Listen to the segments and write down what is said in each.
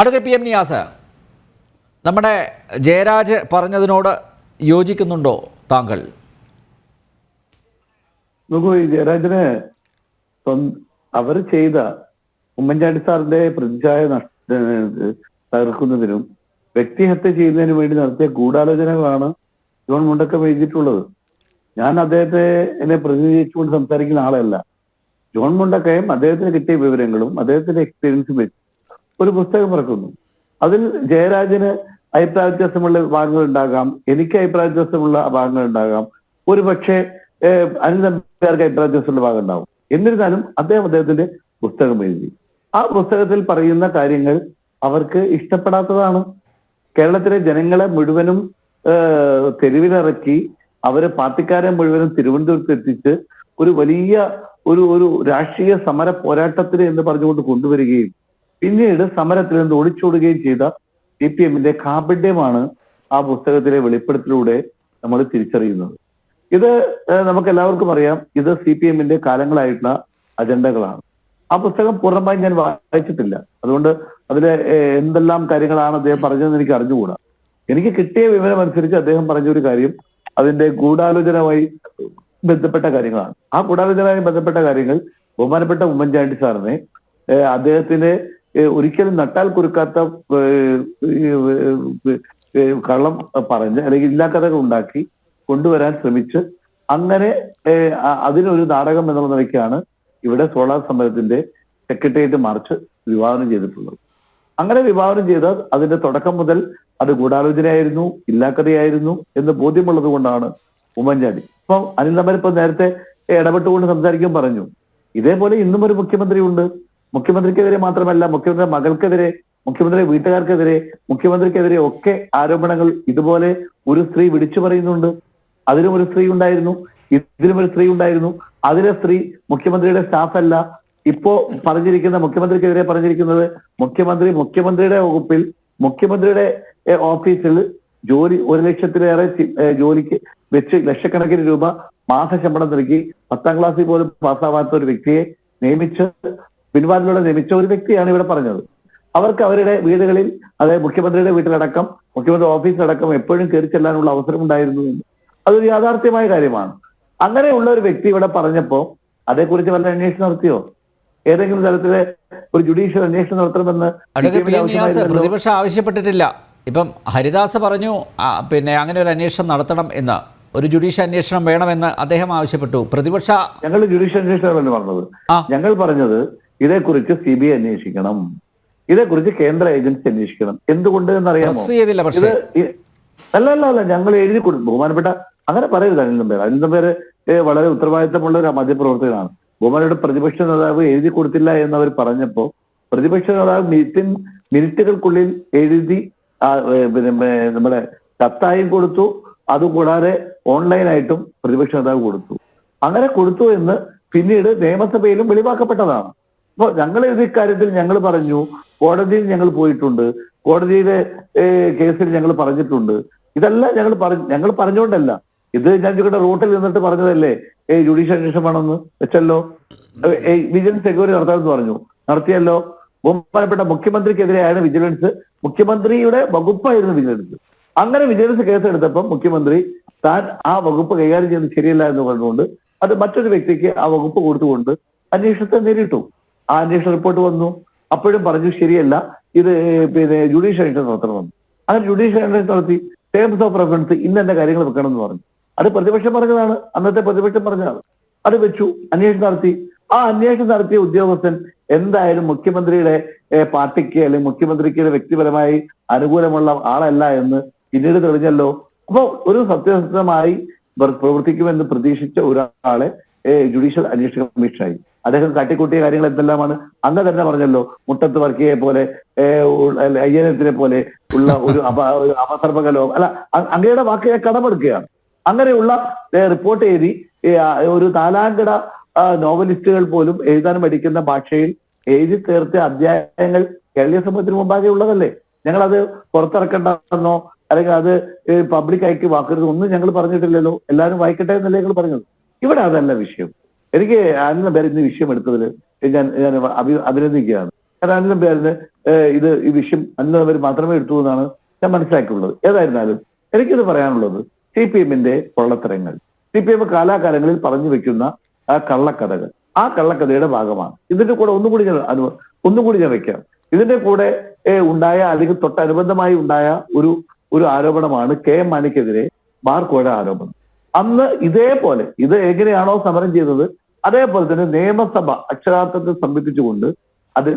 അടുത്ത P M Niyas നമ്മുടെ ജയരാജ് പറഞ്ഞതിനോട് യോജിക്കുന്നുണ്ടോ താങ്കൾ? നോക്കൂ ഈ ജയരാജന് അവർ ചെയ്ത ഉമ്മൻചാണ്ടി സാറിന്റെ പ്രതിച്ഛായ തകർക്കുന്നതിനും വ്യക്തിഹത്യ ചെയ്യുന്നതിനു വേണ്ടി നടത്തിയ ഗൂഢാലോചനകളാണ് ജോൺ മുണ്ടക്കം എഴുതിയിട്ടുള്ളത്. ഞാൻ അദ്ദേഹത്തെ എന്നെ പ്രതിനിധീകരിച്ചുകൊണ്ട് സംസാരിക്കുന്ന ആളല്ല. ജോൺ മുണ്ടക്കയും അദ്ദേഹത്തിന് കിട്ടിയ വിവരങ്ങളും അദ്ദേഹത്തിന്റെ എക്സ്പീരിയൻസും വെച്ച് ഒരു പുസ്തകം ഇറക്കുന്നു. അതിൽ ജയരാജന് അഭിപ്രായ വ്യത്യാസമുള്ള ഭാഗങ്ങൾ ഉണ്ടാകാം. എനിക്ക് അഭിപ്രായ വ്യത്യാസമുള്ള ഭാഗങ്ങൾ ഉണ്ടാകാം. ഒരു പക്ഷേ അനിൽ നമ്പ്യാർക്ക് അഭിപ്രായ വ്യത്യാസമുള്ള ഭാഗം ഉണ്ടാവും. എന്നിരുന്നാലും അദ്ദേഹം അദ്ദേഹത്തിന്റെ പുസ്തകം എഴുതി. ആ പുസ്തകത്തിൽ പറയുന്ന കാര്യങ്ങൾ അവർക്ക് ഇഷ്ടപ്പെടാത്തതാണ്. കേരളത്തിലെ ജനങ്ങളെ മുഴുവനും തെരുവിലിറക്കി അവരെ പാർട്ടിക്കാരെ മുഴുവനും തിരുവനന്തപുരത്ത് എത്തിച്ച് ഒരു വലിയ ഒരു ഒരു രാഷ്ട്രീയ സമര പോരാട്ടത്തിന് എന്ന് പറഞ്ഞുകൊണ്ട് കൊണ്ടുവരികയും പിന്നീട് സമരത്തിൽ നിന്ന് ഒളിച്ചോടുകയും ചെയ്ത സി പി എമ്മിന്റെ കാപഢ്യമാണ് ആ പുസ്തകത്തിലെ വെളിപ്പെടുത്തലൂടെ നമ്മൾ തിരിച്ചറിയുന്നത്. ഇത് നമുക്ക് എല്ലാവർക്കും അറിയാം. ഇത് സി പി എമ്മിന്റെ കാലങ്ങളായിട്ടുള്ള അജണ്ടകളാണ്. ആ പുസ്തകം പൂർണമായി ഞാൻ വായിച്ചിട്ടില്ല. അതുകൊണ്ട് അതിലെ എന്തെല്ലാം കാര്യങ്ങളാണ് അദ്ദേഹം പറഞ്ഞതെന്ന് എനിക്ക് അറിഞ്ഞുകൂടാ. എനിക്ക് കിട്ടിയ വിവരം അനുസരിച്ച് അദ്ദേഹം പറഞ്ഞ ഒരു കാര്യം അതിന്റെ ഗൂഢാലോചനയുമായി ബന്ധപ്പെട്ട കാര്യങ്ങളാണ്. ആ ഗൂഢാലോചനയുമായി ബന്ധപ്പെട്ട കാര്യങ്ങൾ ബഹുമാനപ്പെട്ട ഉമ്മൻചാണ്ടി സാറിനെ അദ്ദേഹത്തിന്റെ ഒരിക്കലും നട്ടാൽ ഏഹ്, കള്ളം പറഞ്ഞ് അല്ലെങ്കിൽ കഥകൾ ഉണ്ടാക്കി കൊണ്ടുവരാൻ ശ്രമിച്ച് അങ്ങനെ അതിനൊരു നാടകം എന്നുള്ള നിലയ്ക്കാണ് ഇവിടെ സോളാർ സമരത്തിന്റെ സെക്രട്ടേറിയറ്റ് മാർച്ച് വിവാഹനം ചെയ്തിട്ടുള്ളത്. അങ്ങനെ വിവാഹനം ചെയ്ത അതിന്റെ തുടക്കം മുതൽ അത് ഗൂഢാലോചനയായിരുന്നു ഇല്ലാക്കഥയായിരുന്നു എന്ന് ബോധ്യമുള്ളത് കൊണ്ടാണ് ഉമ്മൻചാണ്ടി. ഇപ്പൊ അനിൽ നമ്പർ ഇപ്പൊ നേരത്തെ ഇടപെട്ടുകൊണ്ട് സംസാരിക്കാൻ പറഞ്ഞു. ഇതേപോലെ ഇന്നും ഒരു മുഖ്യമന്ത്രി ഉണ്ട് മുഖ്യമന്ത്രിക്കെതിരെ മാത്രമല്ല മുഖ്യമന്ത്രിയുടെ മകൾക്കെതിരെ മുഖ്യമന്ത്രി വീട്ടുകാർക്കെതിരെ മുഖ്യമന്ത്രിക്കെതിരെ ഒക്കെ ആരോപണങ്ങൾ ഇതുപോലെ ഒരു സ്ത്രീ വിളിച്ചു പറയുന്നുണ്ട്. അതിലും ഒരു സ്ത്രീ ഉണ്ടായിരുന്നു ഇതിലും ഒരു സ്ത്രീ ഉണ്ടായിരുന്നു. അതിലെ സ്ത്രീ മുഖ്യമന്ത്രിയുടെ സ്റ്റാഫല്ല. ഇപ്പോ പറഞ്ഞിരിക്കുന്ന മുഖ്യമന്ത്രിക്കെതിരെ പറഞ്ഞിരിക്കുന്നത് മുഖ്യമന്ത്രി മുഖ്യമന്ത്രിയുടെ വകുപ്പിൽ മുഖ്യമന്ത്രിയുടെ ഓഫീസിൽ ജോലി ഒരു ലക്ഷത്തിലേറെ ജോലിക്ക് വെച്ച് ലക്ഷക്കണക്കിന് രൂപ മാസ ശമ്പളം നൽകി പത്താം ക്ലാസ്സിൽ പോലും പാസ്സാവാത്ത ഒരു വ്യക്തിയെ നിയമിച്ച് പിൻവാതിലൂടെ നിയമിച്ച ഒരു വ്യക്തിയാണ് ഇവിടെ പറഞ്ഞത്. അവർക്ക് അവരുടെ വീടുകളിൽ അതായത് മുഖ്യമന്ത്രിയുടെ വീട്ടിലടക്കം മുഖ്യമന്ത്രി ഓഫീസിലടക്കം എപ്പോഴും കയറി ചെല്ലാനുള്ള അവസരം ഉണ്ടായിരുന്നു എന്ന്. അതൊരു യാഥാർത്ഥ്യമായ കാര്യമാണ്. അങ്ങനെയുള്ള ഒരു വ്യക്തി ഇവിടെ പറഞ്ഞപ്പോ അതേക്കുറിച്ച് വല്ല അന്വേഷണം നടത്തിയോ? ഏതെങ്കിലും തരത്തിലെ ഒരു ജുഡീഷ്യൽ അന്വേഷണം നടത്തണമെന്ന്. പ്രതിപക്ഷം ആവശ്യപ്പെട്ടിട്ടില്ല. ഇപ്പം ഹരിദാസ് പറഞ്ഞു പിന്നെ അങ്ങനെ ഒരു അന്വേഷണം നടത്തണം എന്ന്. ഒരു ജുഡീഷ്യൽ അന്വേഷണം വേണമെന്ന് അദ്ദേഹം ആവശ്യപ്പെട്ടു. പ്രതിപക്ഷ ഞങ്ങൾ ജുഡീഷ്യൽ അന്വേഷണം പറഞ്ഞത്. ഞങ്ങൾ പറഞ്ഞത് ഇതേക്കുറിച്ച് സി ബി ഐ അന്വേഷിക്കണം. ഇതേക്കുറിച്ച് കേന്ദ്ര ഏജൻസി അന്വേഷിക്കണം. എന്തുകൊണ്ട് എന്നറിയാമോ? ഇത് അല്ല അല്ല അല്ല ഞങ്ങൾ എഴുതി കൊടുത്തു ബഹുമാനപ്പെട്ട അങ്ങനെ പറയരുത് അനിൽ നമ്പേർ അനിൽ നമ്പേർ വളരെ ഉത്തരവാദിത്തമുള്ള ഒരു മധ്യപ്രവർത്തകനാണ് ബഹുമാനയുടെ പ്രതിപക്ഷ നേതാവ് എഴുതി കൊടുത്തില്ല എന്ന് അവർ പറഞ്ഞപ്പോ പ്രതിപക്ഷ നേതാവ് മിനിറ്റിൻ മിനിറ്റുകൾക്കുള്ളിൽ എഴുതി പിന്നെ നമ്മുടെ കത്തായും കൊടുത്തു. അതുകൂടാതെ ഓൺലൈനായിട്ടും പ്രതിപക്ഷ നേതാവ് കൊടുത്തു. അങ്ങനെ കൊടുത്തു എന്ന് പിന്നീട് നിയമസഭയിലും വെളിവാക്കപ്പെട്ടതാണ്. അപ്പൊ ഞങ്ങൾ ഇത് ഇക്കാര്യത്തിൽ ഞങ്ങൾ പറഞ്ഞു കോടതിയിൽ ഞങ്ങൾ പോയിട്ടുണ്ട് കോടതിയിലെ കേസിൽ ഞങ്ങൾ പറഞ്ഞിട്ടുണ്ട്. ഇതെല്ലാം ഞങ്ങൾ പറഞ്ഞു ഞങ്ങൾ പറഞ്ഞുകൊണ്ടല്ല ഇത് ഞാൻ ചോദിക്കട്ടെ റൂട്ടിൽ നിന്നിട്ട് പറഞ്ഞതല്ലേ? ഏ ജുഡീഷ്യൽ അന്വേഷണം വേണമെന്ന് വെച്ചല്ലോ വിജിലൻസ് എൻക്വയറി നടത്താമെന്ന് പറഞ്ഞു. നടത്തിയല്ലോ. ബഹുമാനപ്പെട്ട മുഖ്യമന്ത്രിക്കെതിരെയാണ് വിജിലൻസ് മുഖ്യമന്ത്രിയുടെ വകുപ്പായിരുന്നു വിജിലൻസ് അങ്ങനെ വിജിലൻസ് കേസ് എടുത്തപ്പോൾ മുഖ്യമന്ത്രി താൻ ആ വകുപ്പ് കൈകാര്യം ചെയ്യുന്നത് ശരിയല്ല എന്ന് പറഞ്ഞുകൊണ്ട് അത് മറ്റൊരു വ്യക്തിക്ക് ആ വകുപ്പ് കൊടുത്തുകൊണ്ട് അന്വേഷണത്തെ നേരിട്ടു. ആ അന്വേഷണ റിപ്പോർട്ട് വന്നു. അപ്പോഴും പറഞ്ഞു ശരിയല്ല. ഇത് പിന്നെ ജുഡീഷ്യൽ അന്വേഷണം നടത്തണമെന്ന് അങ്ങനെ ജുഡീഷ്യൽ അന്വേഷണം നടത്തി ടേംസ് ഓഫ് റെഫറൻസ് എന്റെ കാര്യങ്ങൾ വെക്കണം എന്ന് പറഞ്ഞു. അത് പ്രതിപക്ഷം പറഞ്ഞതാണ്. അന്നത്തെ പ്രതിപക്ഷം പറഞ്ഞതാണ്. അത് വെച്ചു. അന്വേഷണം നടത്തി. ആ അന്വേഷണം നടത്തിയ ഉദ്യോഗസ്ഥൻ എന്തായാലും മുഖ്യമന്ത്രിയുടെ പാർട്ടിക്ക് അല്ലെങ്കിൽ മുഖ്യമന്ത്രിക്ക് വ്യക്തിപരമായി അനുകൂലമുള്ള ആളല്ല എന്ന് പിന്നീട് തെളിഞ്ഞല്ലോ. അപ്പോ ഒരു സത്യസന്ധമായി പ്ര- പ്രവർത്തിക്കുമെന്ന് പ്രതീക്ഷിച്ച ഒരാളെ ജുഡീഷ്യൽ അന്വേഷണ കമ്മീഷനായി അദ്ദേഹം കട്ടിക്കൂട്ടിയ കാര്യങ്ങൾ എന്തെല്ലാമാണ്? അങ്ങ് തന്നെ പറഞ്ഞല്ലോ മുട്ടത്ത് വർക്കിയെ പോലെ അയ്യനത്തിനെ പോലെ ഉള്ള ഒരു അപ ഒരു അപസർപ്പക ലോകം. അല്ല അങ്ങയുടെ വാക്കിനെ കടമെടുക്കുകയാണ്. അങ്ങനെയുള്ള റിപ്പോർട്ട് എഴുതി ഒരു താലാങ്കട നോവലിസ്റ്റുകൾ പോലും എഴുതാൻ പഠിക്കുന്ന ഭാഷയിൽ എഴുതി തീർത്ത അധ്യായങ്ങൾ കേരളീയ സമൂഹത്തിന് മുമ്പാകെ ഉള്ളതല്ലേ? ഞങ്ങൾ അത് പുറത്തിറക്കണ്ടെന്നോ അല്ലെങ്കിൽ അത് പബ്ലിക് ആക്കി വാക്കരുത് ഒന്നും ഞങ്ങൾ പറഞ്ഞിട്ടില്ലല്ലോ. എല്ലാവരും വായിക്കട്ടെ എന്നല്ലേ ഞങ്ങൾ പറഞ്ഞത്. ഇവിടെ അതല്ല വിഷയം. എനിക്ക് അന്ന പേര് ഇന്ന് വിഷയം എടുത്തതിൽ ഞാൻ ഞാൻ അഭി അഭിനന്ദിക്കുകയാണ്. കാരണം അനിൽ പേരിന് ഇത് ഈ വിഷയം അനിൽ പേര് മാത്രമേ എടുത്തു എന്നാണ് ഞാൻ മനസ്സിലാക്കിയുള്ളത് ഏതായിരുന്നാലും എനിക്കിത് പറയാനുള്ളത് സി പി എമ്മിന്റെ പൊള്ളത്തരങ്ങൾ. സി പി എം കാലാകാലങ്ങളിൽ പറഞ്ഞു വെക്കുന്ന ആ കള്ളക്കഥകൾ. ആ കള്ളക്കഥയുടെ ഭാഗമാണ്. ഇതിന്റെ കൂടെ ഒന്നുകൂടി ഞാൻ അനു ഒന്നും കൂടി ഞാൻ വെക്കാം. ഇതിന്റെ കൂടെ ഉണ്ടായ അല്ലെങ്കിൽ തൊട്ടനുബന്ധമായി ഉണ്ടായ ഒരു ഒരു ആരോപണമാണ് കെ എം മാണിക്കെതിരെ ബാർക്കോയുടെ ആരോപണം. അന്ന് ഇതേപോലെ ഇത് എങ്ങനെയാണോ സമരം ചെയ്തത് അതേപോലെ തന്നെ നിയമസഭ അക്ഷരാർത്ഥത്തിൽ സംബന്ധിച്ചുകൊണ്ട് അത്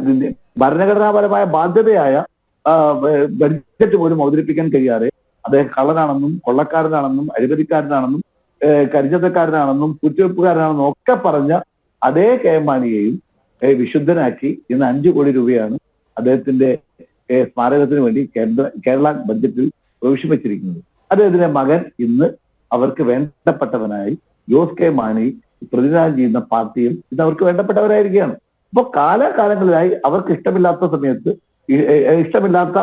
ഭരണഘടനാപരമായ ബാധ്യതയായ ബഡ്ജറ്റ് പോലും അവതരിപ്പിക്കാൻ കഴിയാതെ അദ്ദേഹം കള്ളനാണെന്നും കൊള്ളക്കാരനാണെന്നും അഴിമതിക്കാരനാണെന്നും കരിഞ്ചന്തക്കാരനാണെന്നും കുറ്റിവെപ്പുകാരനാണെന്നും ഒക്കെ പറഞ്ഞ അതേ കെ എം മാണിയെയും വിശുദ്ധനാക്കി ഇന്ന് അഞ്ചു കോടി രൂപയാണ് അദ്ദേഹത്തിന്റെ സ്മാരകത്തിന് വേണ്ടി കേന്ദ്ര കേരള ബഡ്ജറ്റിൽ വെച്ചിരിക്കുന്നത് അദ്ദേഹത്തിന്റെ മകൻ ഇന്ന് അവർക്ക് വേണ്ടപ്പെട്ടവനായി ജോസ് കെ മാണി പ്രതിനിധാനം ചെയ്യുന്ന പാർട്ടിയും ഇത് അവർക്ക് വേണ്ടപ്പെട്ടവരായിരിക്കുകയാണ്. അപ്പൊ കാലാകാലങ്ങളിലായി അവർക്ക് ഇഷ്ടമില്ലാത്ത സമയത്ത് ഇഷ്ടമില്ലാത്ത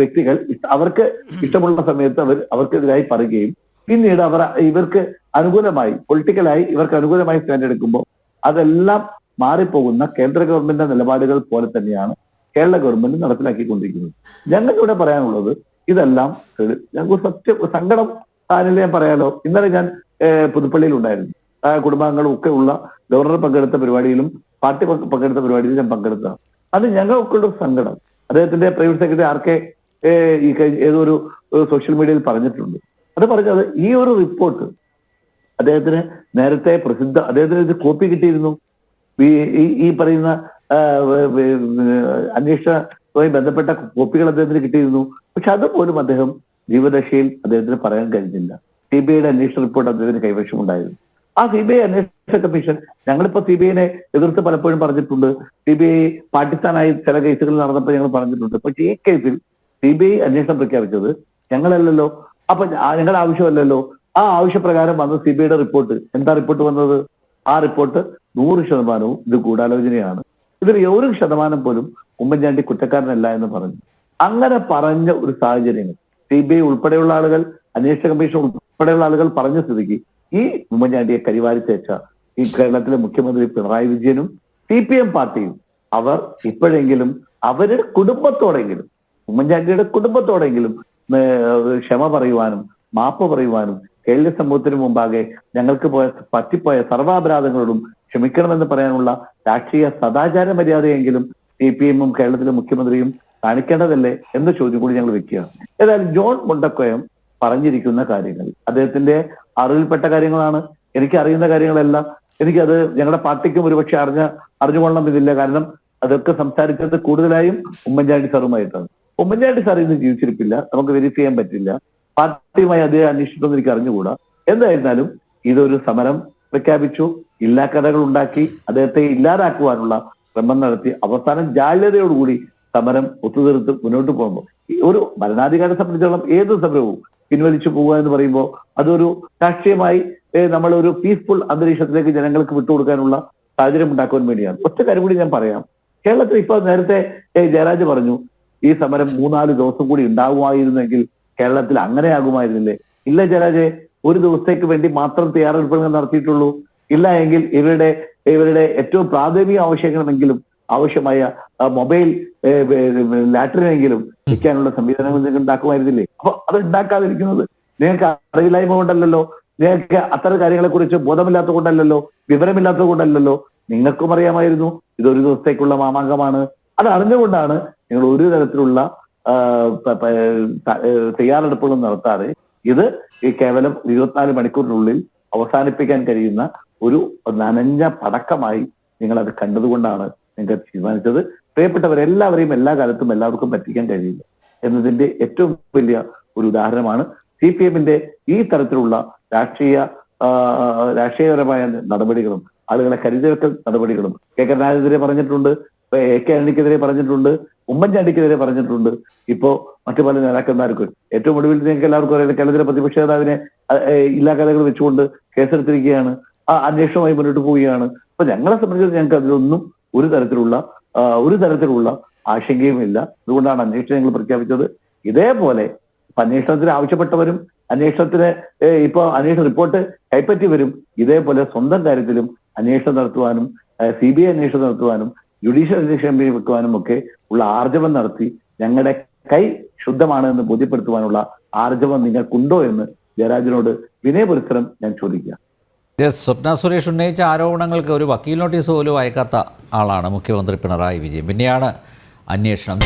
വ്യക്തികൾ അവർക്ക് ഇഷ്ടമുള്ള സമയത്ത് അവർ അവർക്കെതിരായി പറയുകയും പിന്നീട് അവർ ഇവർക്ക് അനുകൂലമായി പൊളിറ്റിക്കലായി ഇവർക്ക് അനുകൂലമായി സ്റ്റാൻഡ് എടുക്കുമ്പോൾ അതെല്ലാം മാറിപ്പോകുന്ന കേന്ദ്ര ഗവൺമെന്റിന്റെ നിലപാടുകൾ പോലെ തന്നെയാണ് കേരള ഗവൺമെന്റ് നടപ്പിലാക്കിക്കൊണ്ടിരിക്കുന്നത്. ഞങ്ങൾക്കിവിടെ പറയാനുള്ളത് ഇതെല്ലാം ഞങ്ങൾക്ക് സത്യം സങ്കടം താനില്ല ഞാൻ പറയാലോ. ഇന്നലെ ഞാൻ പുതുപ്പള്ളിയിൽ ഉണ്ടായിരുന്നു കുടുംബാംഗങ്ങളും ഒക്കെ ഉള്ള ഗവർണർ പങ്കെടുത്ത പരിപാടിയിലും പാർട്ടി പങ്ക് പങ്കെടുത്ത പരിപാടിയിലും ഞാൻ പങ്കെടുത്തതാണ്. അത് ഞങ്ങൾക്കുള്ള സങ്കടം. അദ്ദേഹത്തിന്റെ പ്രൈവറ്റ് സെക്രട്ടറി ആർ കെ ഈ ഏതോ ഒരു സോഷ്യൽ മീഡിയയിൽ പറഞ്ഞിട്ടുണ്ട്. അത് പറഞ്ഞത് ഈ ഒരു റിപ്പോർട്ട് അദ്ദേഹത്തിന് നേരത്തെ പ്രസിദ്ധ അദ്ദേഹത്തിന് ഇത് കോപ്പി കിട്ടിയിരുന്നു. ഈ പറയുന്ന അന്വേഷണവുമായി ബന്ധപ്പെട്ട കോപ്പികൾ അദ്ദേഹത്തിന് കിട്ടിയിരുന്നു. പക്ഷെ അതുപോലും അദ്ദേഹം ജീവദശയിൽ അദ്ദേഹത്തിന് പറയാൻ കഴിഞ്ഞില്ല. സി ബി ഐയുടെ അന്വേഷണ റിപ്പോർട്ട് അദ്ദേഹത്തിന് കൈവശമുണ്ടായിരുന്നു. ആ സി ബി ഐ അന്വേഷണ കമ്മീഷൻ ഞങ്ങളിപ്പോ സി ബി ഐനെ എതിർത്ത് പലപ്പോഴും പറഞ്ഞിട്ടുണ്ട്. സി ബി ഐ പാകിസ്ഥാനായി ചില കേസുകളിൽ നടന്നപ്പോൾ ഞങ്ങൾ പറഞ്ഞിട്ടുണ്ട്. പക്ഷെ ഈ കേസിൽ സി ബി ഐ അന്വേഷണം പ്രഖ്യാപിച്ചത് ഞങ്ങളല്ലല്ലോ. അപ്പൊ ഞങ്ങളുടെ ആവശ്യമല്ലല്ലോ. ആ ആവശ്യപ്രകാരം വന്ന സി ബി ഐയുടെ റിപ്പോർട്ട്. എന്താ റിപ്പോർട്ട് വന്നത്? ആ റിപ്പോർട്ട് നൂറ് ശതമാനവും ഇത് ഗൂഢാലോചനയാണ്. ഇതിൽ ഒരു ശതമാനം പോലും ഉമ്മൻചാണ്ടി കുറ്റക്കാരനല്ല എന്ന് പറഞ്ഞു. അങ്ങനെ പറഞ്ഞ ഒരു സാഹചര്യങ്ങൾ സി ബി ഐ ഉൾപ്പെടെയുള്ള ആളുകൾ അന്വേഷണ കമ്മീഷൻ ഉൾപ്പെടെയുള്ള ആളുകൾ പറഞ്ഞ സ്ഥിതിക്ക് ഈ ഉമ്മൻചാണ്ടിയെ കരിവാരി തേച്ച ഈ കേരളത്തിലെ മുഖ്യമന്ത്രി പിണറായി വിജയനും സി പി എം പാർട്ടിയും അവർ ഇപ്പോഴെങ്കിലും അവരുടെ കുടുംബത്തോടെങ്കിലും ഉമ്മൻചാണ്ടിയുടെ കുടുംബത്തോടെങ്കിലും ക്ഷമ പറയുവാനും മാപ്പ് പറയുവാനും കേരള സമൂഹത്തിന് മുമ്പാകെ ഞങ്ങൾക്ക് പോയ പറ്റിപ്പോയ സർവാപരാധങ്ങളോടും ക്ഷമിക്കണമെന്ന് പറയാനുള്ള രാഷ്ട്രീയ സദാചാര മര്യാദയെങ്കിലും സി പി എമ്മും കേരളത്തിലെ മുഖ്യമന്ത്രിയും കാണിക്കേണ്ടതല്ലേ എന്ന ചോദ്യം കൂടി ഞങ്ങൾ വെക്കുകയാണ്. ഏതായാലും ജോൺ മുണ്ടക്കോയം പറഞ്ഞിരിക്കുന്ന കാര്യങ്ങൾ അദ്ദേഹത്തിന്റെ അറിവിൽപ്പെട്ട കാര്യങ്ങളാണ്. എനിക്ക് അറിയുന്ന കാര്യങ്ങളെല്ലാം എനിക്കത് ഞങ്ങളുടെ പാർട്ടിക്കും ഒരുപക്ഷെ അറിഞ്ഞ അറിഞ്ഞുകൊള്ളണം എന്നില്ല. കാരണം അതൊക്കെ സംസാരിച്ചത് കൂടുതലായും ഉമ്മൻചാണ്ടി സാറുമായിട്ടാണ്. ഉമ്മൻചാണ്ടി സാർ ഇന്ന് ജീവിച്ചിരിപ്പില്ല. നമുക്ക് വെരിഫൈ ചെയ്യാൻ പറ്റില്ല. പാർട്ടിയുമായി അദ്ദേഹം അന്വേഷിച്ചിട്ടൊന്നും എനിക്ക് അറിഞ്ഞുകൂടാ. എന്തായിരുന്നാലും ഇതൊരു സമരം പ്രഖ്യാപിച്ചു. ഇല്ലാ കഥകൾ ഉണ്ടാക്കി അദ്ദേഹത്തെ ഇല്ലാതാക്കുവാനുള്ള ശ്രമം നടത്തി. അവസാനം ജാള്യതയോടുകൂടി സമരം ഒത്തുതീർത്ത് മുന്നോട്ട് പോകുമ്പോൾ ഒരു ഭരണാധികാരിയെ സംബന്ധിച്ചോളം ഏത് സമരവും പിൻവലിച്ചു പോവുക എന്ന് പറയുമ്പോൾ അതൊരു രാഷ്ട്രീയമായി നമ്മൾ ഒരു പീസ്ഫുൾ അന്തരീക്ഷത്തിലേക്ക് ജനങ്ങൾക്ക് വിട്ടുകൊടുക്കാനുള്ള സാഹചര്യം ഉണ്ടാക്കാൻ വേണ്ടിയാണ്. ഒറ്റ കാര്യം കൂടി ഞാൻ പറയാം. കേരളത്തിൽ ഇപ്പൊ നേരത്തെ ജയരാജ് പറഞ്ഞു ഈ സമരം മൂന്നാൽ ദിവസം കൂടി ഉണ്ടാകുമായിരുന്നെങ്കിൽ കേരളത്തിൽ അങ്ങനെ ആകുമായിരുന്നില്ലേ ഇല്ല ജയരാജെ ഒരു ദിവസത്തേക്ക് വേണ്ടി മാത്രം തയ്യാറെടുപ്പുകൾ നടത്തിയിട്ടുള്ളൂ. ഇല്ല എങ്കിൽ ഇവരുടെ ഇവരുടെ ഏറ്റവും പ്രാഥമിക ആവശ്യങ്ങളെങ്കിലും ആവശ്യമായ മൊബൈൽ ലാറ്ററിനെങ്കിലും വെക്കാനുള്ള സംവിധാനങ്ങൾ നിങ്ങൾക്ക് ഉണ്ടാക്കുമായിരുന്നില്ലേ? അപ്പൊ അത് ഉണ്ടാക്കാതിരിക്കുന്നത് നിങ്ങൾക്ക് അറിവില്ലായ്മ കൊണ്ടല്ലല്ലോ? നിങ്ങൾക്ക് അത്തരം കാര്യങ്ങളെ കുറിച്ച് ബോധമില്ലാത്ത കൊണ്ടല്ലല്ലോ? വിവരമില്ലാത്തത് കൊണ്ടല്ലല്ലോ നിങ്ങൾക്കും അറിയാമായിരുന്നു. ഇതൊരു ദിവസത്തേക്കുള്ള മാമാങ്കമാണ്. അത് അറിഞ്ഞുകൊണ്ടാണ് നിങ്ങൾ ഒരു തരത്തിലുള്ള തയ്യാറെടുപ്പുകളും നടത്താതെ ഇത് ഈ കേവലം ഇരുപത്തിനാല് മണിക്കൂറിനുള്ളിൽ അവസാനിപ്പിക്കാൻ കഴിയുന്ന ഒരു നനഞ്ഞ പടക്കമായി നിങ്ങൾ അത് കണ്ടതുകൊണ്ടാണ് നിങ്ങൾ തീരുമാനിച്ചത്. പ്രിയപ്പെട്ടവരെല്ലാവരെയും എല്ലാ കാലത്തും എല്ലാവർക്കും പറ്റിക്കാൻ കഴിയില്ല എന്നതിന്റെ ഏറ്റവും വലിയ ഒരു ഉദാഹരണമാണ് സി പി എമ്മിന്റെ ഈ തരത്തിലുള്ള രാഷ്ട്രീയ രാഷ്ട്രീയപരമായ നടപടികളും ആളുകളെ കരുതിവെക്കൽ നടപടികളും കെ കരുണാകരനെതിരെ പറഞ്ഞിട്ടുണ്ട് എ കെ അണിക്കെതിരെ പറഞ്ഞിട്ടുണ്ട് ഉമ്മൻചാണ്ടിക്കെതിരെ പറഞ്ഞിട്ടുണ്ട്. ഇപ്പോ മറ്റു പല നേതാക്കന്മാർക്കും ഏറ്റവും ഒടുവിൽ നിങ്ങൾക്ക് എല്ലാവർക്കും അറിയാം കേരളത്തിലെ പ്രതിപക്ഷ നേതാവിനെ ഇല്ലാ കഥകൾ വെച്ചുകൊണ്ട് കേസെടുത്തിരിക്കുകയാണ് ആ അന്വേഷണവുമായി മുന്നോട്ട് പോവുകയാണ്. അപ്പൊ ഞങ്ങളെ സംബന്ധിച്ച് ഞങ്ങൾക്ക് അതിലൊന്നും ഒരു തരത്തിലുള്ള ഒരു തരത്തിലുള്ള ആശങ്കയുമില്ല. അതുകൊണ്ടാണ് അന്വേഷണം ഞങ്ങൾ പ്രഖ്യാപിച്ചത്. ഇതേപോലെ അന്വേഷണത്തിന് ആവശ്യപ്പെട്ടവരും അന്വേഷണത്തിന് ഇപ്പൊ അന്വേഷണ റിപ്പോർട്ട് കൈപ്പറ്റിവരും ഇതേപോലെ സ്വന്തം കാര്യത്തിലും അന്വേഷണം നടത്തുവാനും സി ബി ഐ അന്വേഷണം നടത്തുവാനും ജുഡീഷ്യൽ അന്വേഷണം വെക്കുവാനും ഒക്കെ ഉള്ള ആർജവം നടത്തി ഞങ്ങളുടെ കൈ ശുദ്ധമാണ് എന്ന് ബോധ്യപ്പെടുത്തുവാനുള്ള ആർജവം നിങ്ങൾക്കുണ്ടോ എന്ന് ജയരാജനോട് വിനയപുരസ്സരം ഞാൻ ചോദിക്കുക യെസ് സ്വപ്ന സുരേഷ് ഉന്നയിച്ച ആരോപണങ്ങൾക്ക് ഒരു വക്കീൽ നോട്ടീസ് പോലും അയക്കാത്ത ആളാണ് മുഖ്യമന്ത്രി പിണറായി വിജയൻ. പിന്നെയാണ് അന്വേഷണം.